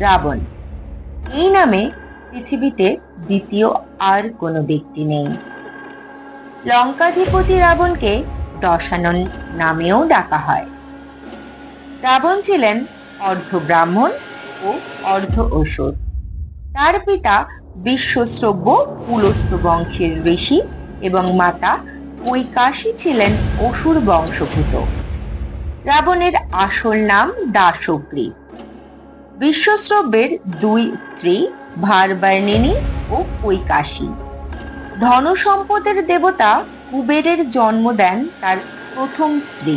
রাবণ। এই নামে পৃথিবীতে দ্বিতীয় আর কোনো ব্যক্তি নেই। লঙ্কাধিপতি রাবণকে দশানন নামেও ডাকা হয়। রাবণ ছিলেন অর্ধ ব্রাহ্মণ ও অর্ধ অসুর। তার পিতা বিশ্বশ্রব্য পুলস্ত বংশের ঋষি এবং মাতা কৈকাশী ছিলেন অসুর বংশভূত রাবণের আসল নাম দাসগ্রী বিশ্বশ্রব্যের দুই স্ত্রী ভারবার্ণিনী ও কৈকাশী। ধন সম্পদের দেবতা কুবেরের জন্ম দেন তার প্রথম স্ত্রী।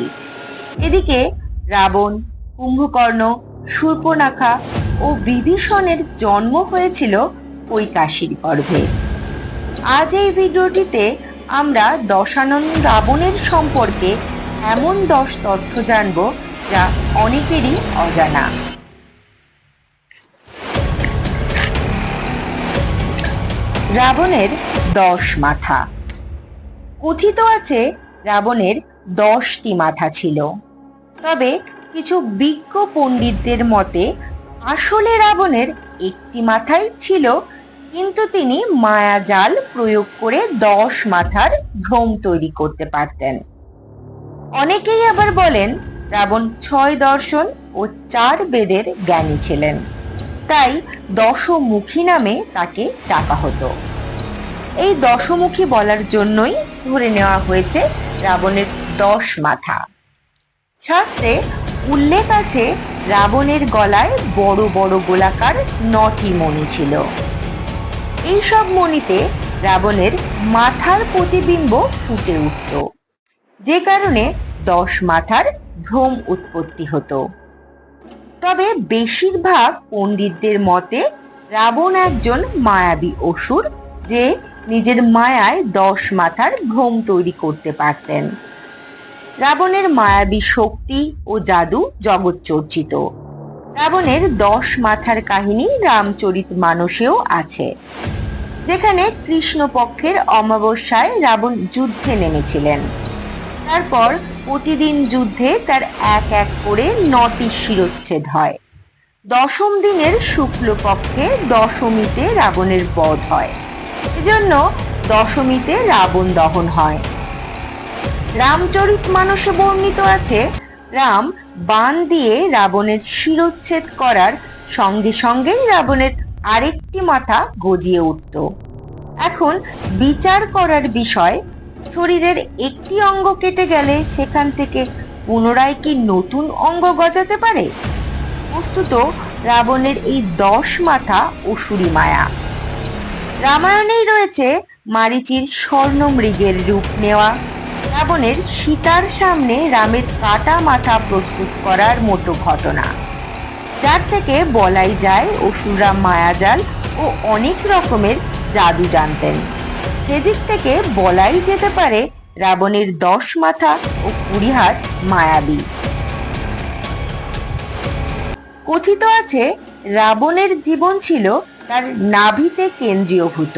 এদিকে রাবণ, কুম্ভকর্ণ শূর্পনাখা ও বিভীষণের জন্ম হয়েছিল কৈকাশীর গর্ভে। আজ এই ভিডিওটিতে আমরা দশানন রাবণের সম্পর্কে এমন দশ তথ্য জানব যা অনেকেরই অজানা। রাবণের দশ মাথা। কথিত আছে রাবণের দশটি মাথা ছিল। তবে কিছু বিজ্ঞ পণ্ডিতদের মতে আসলে রাবণের একটি মাথাই ছিল, কিন্তু তিনি মায়াজাল প্রয়োগ করে দশ মাথার ভ্রম তৈরি করতে পারতেন। অনেকেই আবার বলেন, রাবণ ছয় দর্শন ও চার বেদের জ্ঞানী ছিলেন। তাই দশমুখী নামে তাকে ডাকা হতো। এই দশমুখী বলার জন্যই ধরে নেওয়া হয়েছে রাবণের দশ মাথা। শাস্ত্রে উল্লেখ আছে, রাবণের গলায় বড় বড় গোলাকার নটি মণি ছিল। এইসব মণিতে রাবণের মাথার প্রতিবিম্ব ফুটে উঠত। যে কারণে দশ মাথার ভ্রম উৎপত্তি হতো। তবে বেশিরভাগ পণ্ডিতদের মতে রাবণ একজন মায়াবী অসুর যে নিজের মায়ায় দশ মাথার ভ্রম তৈরি করতে পারতেন। রাবণের মায়াবী শক্তি ও জাদু জগৎ চর্চিত। রাবণের দশ মাথার কাহিনী রামচরিত মানসেও আছে। যেখানে কৃষ্ণপক্ষের অমাবস্যায় রাবণ যুদ্ধে নেমেছিলেন। তারপর প্রতিদিন যুদ্ধে তার এক এক করে নটি শিরোচ্ছেদ হয়। দশম দিনের শুক্লপক্ষে দশমীতে রাবণের বধ হয়। এজন্য দশমীতে রাবণ দহন হয়। রামচরিত মানসে বর্ণিত আছে, রাম বান দিয়ে রাবণের শিরোচ্ছেদ করার সঙ্গে সঙ্গেই রাবণের আরেকটি মাথা গজিয়ে উঠত। এখন বিচার করার বিষয় শরীরের একটি অঙ্গ কেটে গেলে সেখান থেকে পুনরায় কি নতুন অঙ্গ গজাতে পারে? বস্তুত, রাবণের এই দশ মাথা অসুরি মায়া। রামায়ণেই রয়েছে মারিচির স্বর্ণ মৃগের রূপ নেওয়া। রাবণের সীতার সামনে রামের কাটা মাথা প্রস্তুত করার মতো ঘটনা। যার থেকে বলাই যায় অসুররা মায়াজাল ও অনেক রকমের জাদু জানতেন। সেদিক থেকে বলাই যেতে পারে রাবণের দশ মাথা ও কুড়ি হাত মায়াবী। কথিত আছে, রাবণের জীবন ছিল তার নাভিতে কেন্দ্রীয়ভূত।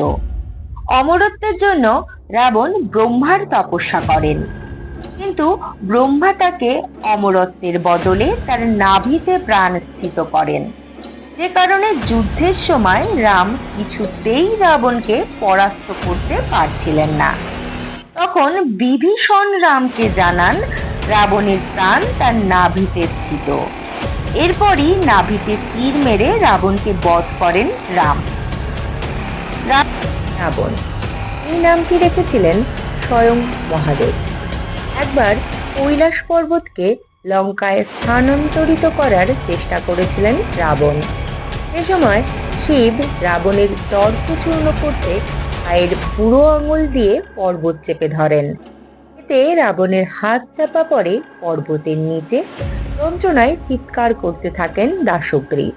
অমরত্বের জন্য রাবণ ব্রহ্মার তপস্যা করেন। কিন্তু ব্রহ্মা তাকে অমরত্বের বদলে তার নাভিতে প্রাণ স্থিত করেন। যে কারণে যুদ্ধের সময় রাম কিছুতেই রাবণকে পরাস্ত করতে পারছিলেন না। তখন বিভীষণ রামকে জানান, রাবণের প্রাণ তার নাভিতে স্থিত। এরপরই নাভিতে তীর মেরে রাবণকে বধ করেন রাম। রাবণ, এই নামটি রেখেছিলেন? স্বয়ং মহাদেব। একবার কৈলাস পর্বতকে লঙ্কায় স্থানান্তরিত করার চেষ্টা করেছিলেন রাবণ। সে সময় শিব রাবণের তর্ক চূর্ণ করতে পায়ের বুড়ো আঙুল দিয়ে পর্বত চেপে ধরেন। এতে রাবণের হাত চাপা পড়ে পর্বতের নিচে যন্ত্রণায় চিৎকার করতে থাকেন দাসগ্রী।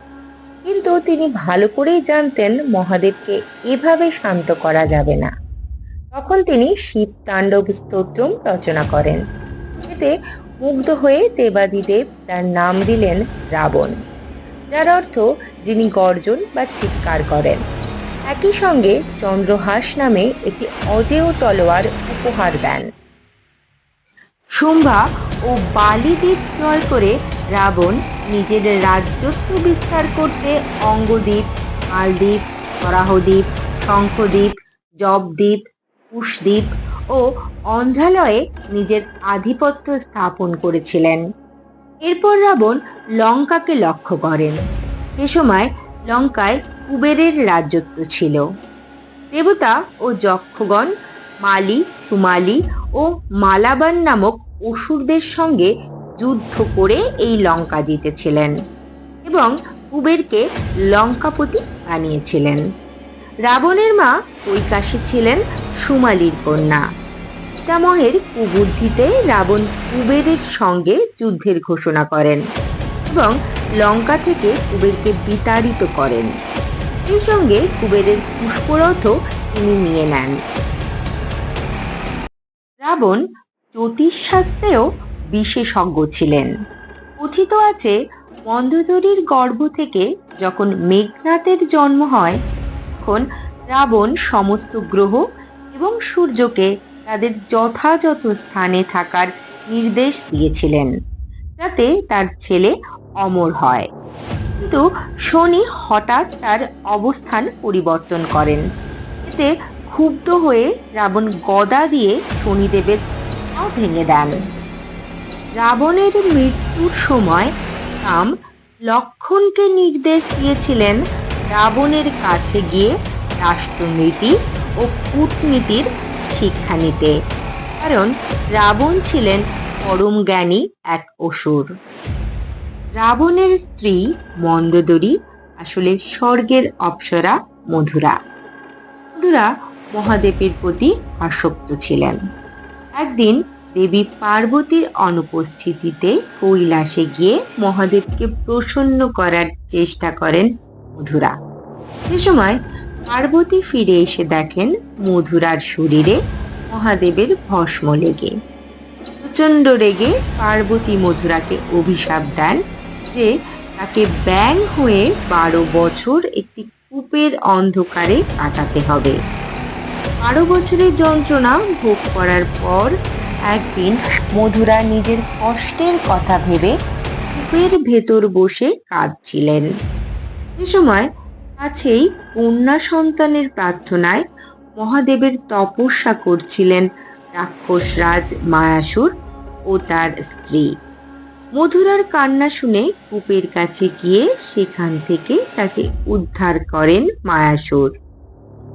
কিন্তু তিনি ভালো করেই জানতেন মহাদেবকে এভাবে শান্ত করা যাবে না। তখন তিনি শিব তাণ্ডব স্তোত্রম রচনা করেন। এতে মুগ্ধ হয়ে দেবাদিদেব তার নাম দিলেন রাবণ। যার অর্থ যিনি গর্জন বা চিৎকার করেন। একই সঙ্গে চন্দ্রহাস নামে একটি অজেয় তলোয়ার উপহার দেন। শুম্ভা ও বালি দ্বীপ জয় করে রাবণ নিজের রাজ্যত্ব বিস্তার করতে অঙ্গদ্বীপ, মালদ্বীপ বরাহদ্বীপ শঙ্খদ্বীপ, জবদ্বীপ, কুশদ্বীপ ও অঞ্ঝালয়ে নিজের আধিপত্য স্থাপন করেছিলেন। এরপর রাবণ লঙ্কাকে লক্ষ্য করেন। সে সময় লঙ্কায় কুবেরের রাজত্ব ছিল। দেবতা ও যক্ষগণ, মালি, সুমালি ও মালাবান নামক অসুরদের সঙ্গে যুদ্ধ করে এই লঙ্কা জিতেছিলেন এবং কুবেরকে লঙ্কাপতি বানিয়েছিলেন। রাবণের মা কৈকাশী ছিলেন সুমালির কন্যা। পিতামহের কুবুদ্ধিতে রাবণ কুবেরের সঙ্গে যুদ্ধের ঘোষণা করেন এবং লঙ্কা থেকে কুবেরকে বিতাড়িত করেন। সেই সঙ্গে কুবেরের পুষ্পরথও তিনি নিয়ে নেন। রাবণ জ্যোতিষশাস্ত্রেও বিশেষজ্ঞ ছিলেন। কথিত আছে মন্দোদরীর গর্ভ থেকে যখন মেঘনাথের জন্ম হয়, তখন রাবণ সমস্ত গ্রহ এবং সূর্যকে তাদের যথাযথ স্থানে থাকার নির্দেশ দিয়েছিলেন, যাতে তার ছেলে অমর হয়। কিন্তু শনি হঠাৎ তার অবস্থান পরিবর্তন করেন। এতে ক্ষুব্ধ হয়ে রাবণ গদা দিয়ে শনিদেবের পা ভেঙে দেন। রাবণের মৃত্যুর সময় রাম লক্ষণকে নির্দেশ দিয়েছিলেন রাবণের কাছে গিয়ে রাষ্ট্রনীতি ও কূটনীতির শিক্ষা নিতে। কারণ রাবণ ছিলেন পরম জ্ঞানী এক অসুর। রাবণের স্ত্রী মন্দোদরী, আসলে স্বর্গের অপ্সরা মধুরা। মধুরা মহাদেবের প্রতি আসক্ত ছিলেন। একদিন দেবী পার্বতীর অনুপস্থিতিতে কৈলাসে গিয়ে মহাদেবকে প্রসন্ন করার চেষ্টা করেন মধুরা। সে সময় পার্বতী ফিরে এসে দেখেন মধুরার শরীরে মহাদেবের ভস্ম লেগে। প্রচণ্ড রেগে পার্বতী মধুরাকে অভিশাপ দেন যে তাকে ব্যাং হয়ে বারো বছর একটি কূপের অন্ধকারে কাটাতে হবে। বারো বছরের যন্ত্রণা ভোগ করার পর একদিন মধুরা নিজের কষ্টের কথা ভেবে কূপের ভেতর বসে কাঁদছিলেন। সে সময় কাছেই কন্যা সন্তানের প্রার্থনায় মহাদেবের তপস্যা করছিলেন রাক্ষসরাজ মায়াসুর ও তার স্ত্রী। মধুরার কান্না শুনে কূপের কাছে গিয়ে সেখান থেকে তাকে উদ্ধার করেন মায়াসুর।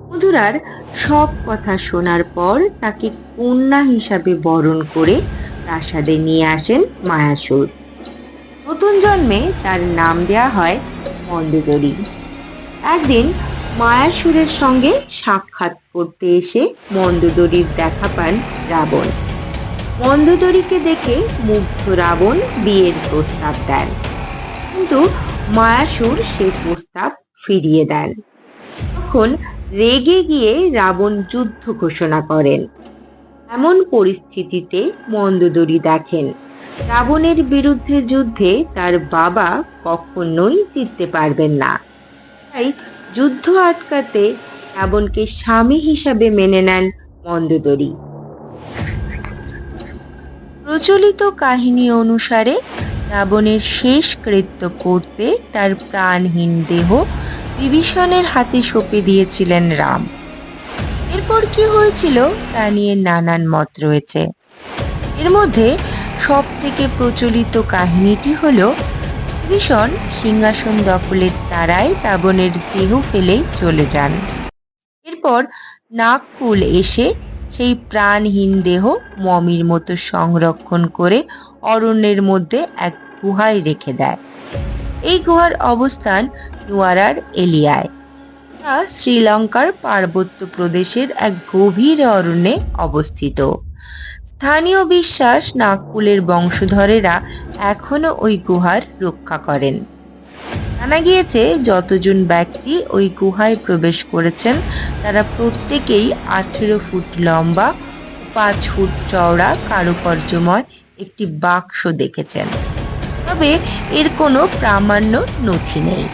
মধুরার সব কথা শোনার পর তাকে কন্যা হিসাবে বরণ করে প্রাসাদে নিয়ে আসেন মায়াসুর। নতুন জন্মে তার নাম দেয়া হয় মন্দোদরী একদিন মায়াসুরের সঙ্গে সাক্ষাৎ করতে এসে মন্দোদরীর দেখা পান রাবণ। মন্দোদরীকে দেখে মুগ্ধ রাবণ বিয়ের প্রস্তাব দেন। কিন্তু মায়াসুর সে প্রস্তাব ফিরিয়ে দেন। তখন রেগে গিয়ে রাবণ যুদ্ধ ঘোষণা করেন। এমন পরিস্থিতিতে মন্দোদরী দেখেন, রাবণের বিরুদ্ধে যুদ্ধে তার বাবা কখনোই জিততে পারবেন না। তাই যুদ্ধ আটকাতে রাবণকে স্বামী হিসাবে মেনে নেন মন্দোদরী। প্রচলিত কাহিনী অনুসারে রাবণের শেষ কৃত্য করতে তার প্রাণহীন দেহ বিভীষণের হাতে সঁপে দিয়েছিলেন রাম। এরপর কি হয়েছিল তা নিয়ে নানান মত রয়েছে। এর মধ্যে সব থেকে প্রচলিত কাহিনীটি হলো বিভীষণ সিংহাসন দখলের তারায় রাবণের দেহ ফেলে চলে যান। এরপর নাগকুল এসে সেই প্রাণহীন দেহ মমির মতো সংরক্ষণ করে অরণ্যের মধ্যে এক গুহায় রেখে দেয়। এই গুহার অবস্থান নুয়ারার এলিয়ায়। তা শ্রীলঙ্কার পার্বত্য প্রদেশের এক গভীর অরণ্যে অবস্থিত। স্থানীয় বিশ্বাস নাগপুলের বংশধরেরা এখনও ওই গুহার রক্ষা করেন। জানা গিয়েছে, যতজন ব্যক্তি ওই গুহায় প্রবেশ করেছেন, তারা প্রত্যেকেই আঠেরো ফুট লম্বা পাঁচ ফুট চওড়া কারুকার্যময় একটি বাক্স দেখেছেন। তবে এর কোনো প্রামাণ্য নথি নেই।